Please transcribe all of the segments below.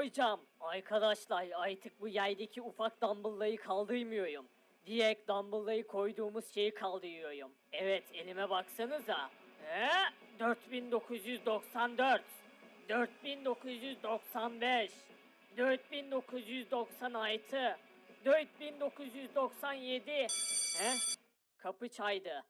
koyacağım. Arkadaşlar artık bu yerdeki ufak dumbbell'ları kaldırmıyorum. Direkt dumbbell'ları koyduğumuz şeyi kaldırıyorum. Evet elime baksanıza. He? 4994 4995 4996 4997 He? Kapı çaydı.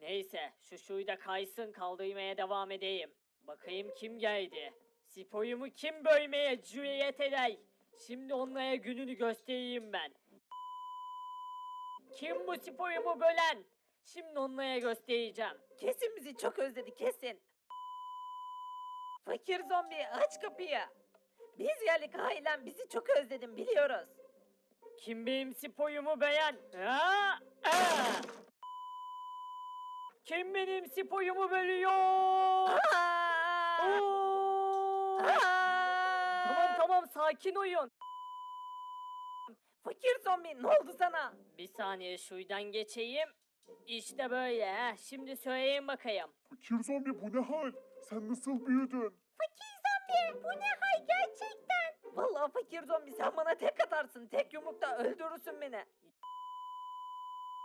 Neyse şu şuyu da kaysın kaldırmaya devam edeyim. Bakayım kim geldi. Spoyumu kim bölmeye cüret eder? Şimdi onlara gününü göstereyim ben. Kim bu spoyumu bölen? Şimdi onlara göstereceğim. Kesin bizi çok özledi kesin. Fakir zombi aç kapıyı. Biz geldik ailem bizi çok özledim biliyoruz. Kim benim spoyumu beğen? Ha? Ha! Kim benim spoyumu bölüyor? Aa! Oo! Sakin oyun. Fakir zombi ne oldu sana? Bir saniye şuradan geçeyim. İşte böyle. he. Şimdi söyleyeyim bakayım. Fakir zombi bu ne hal? Sen nasıl büyüdün? Fakir zombi bu ne hay gerçekten? Vallahi fakir zombi sen bana tek atarsın tek yumrukta öldürürsün beni.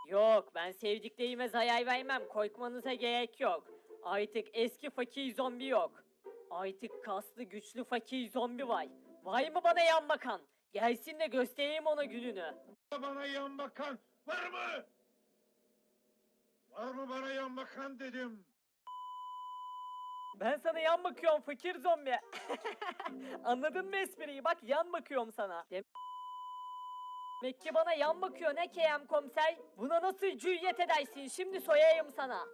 Yok ben sevdiklerime zarar vermem. Korkmanıza gerek yok. Artık eski fakir zombi yok. Artık kaslı güçlü fakir zombi var. Vay mı bana yan bakan? Gelsin de göstereyim ona gününü. bana yan bakan var mı? Var mı bana yan bakan dedim. Ben sana yan bakıyorum fakir zombi. Anladın mı espriyi? Bak yan bakıyorum sana. Demek ki bana yan bakıyor ne KM komiser? Buna nasıl cüret edersin? Şimdi soyayım sana.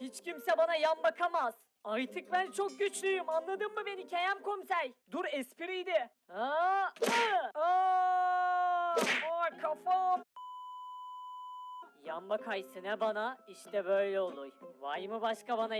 Hiç kimse bana yan bakamaz. Artık ben çok güçlüyüm anladın mı beni KM komiser? Dur espriydi. Aa, ı, aa, aa, kafam. Yan bakaysın he bana işte böyle olur. Vay mı başka bana